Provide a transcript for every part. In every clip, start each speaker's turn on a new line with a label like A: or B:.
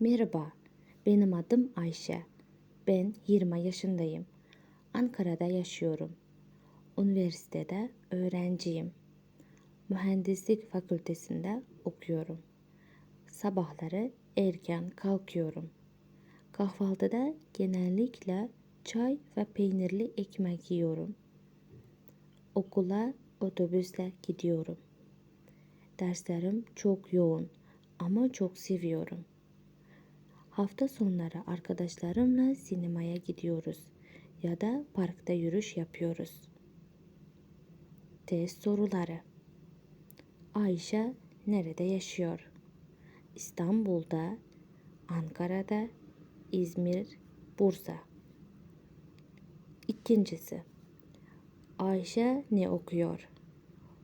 A: Merhaba, benim adım Ayşe. Ben 20 yaşındayım. Ankara'da yaşıyorum. Üniversitede öğrenciyim. Mühendislik fakültesinde okuyorum. Sabahları erken kalkıyorum. Kahvaltıda genellikle çay ve peynirli ekmek yiyorum. Okula otobüsle gidiyorum. Derslerim çok yoğun ama çok seviyorum. Hafta sonları arkadaşlarımla sinemaya gidiyoruz ya da parkta yürüyüş yapıyoruz. Test soruları. Ayşe nerede yaşıyor? İstanbul'da, Ankara'da, İzmir, Bursa. İkincisi. Ayşe ne okuyor?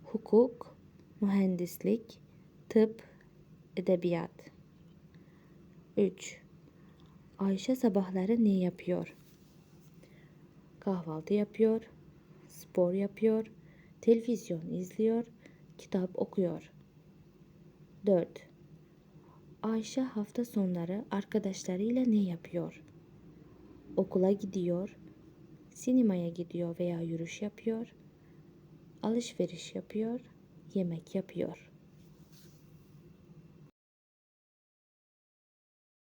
A: Hukuk, mühendislik, tıp, edebiyat. 3. Ayşe sabahları ne yapıyor? Kahvaltı yapıyor, spor yapıyor, televizyon izliyor, kitap okuyor. 4. Ayşe hafta sonları arkadaşlarıyla ne yapıyor? Okula gidiyor, sinemaya gidiyor veya yürüyüş yapıyor, alışveriş yapıyor, yemek yapıyor.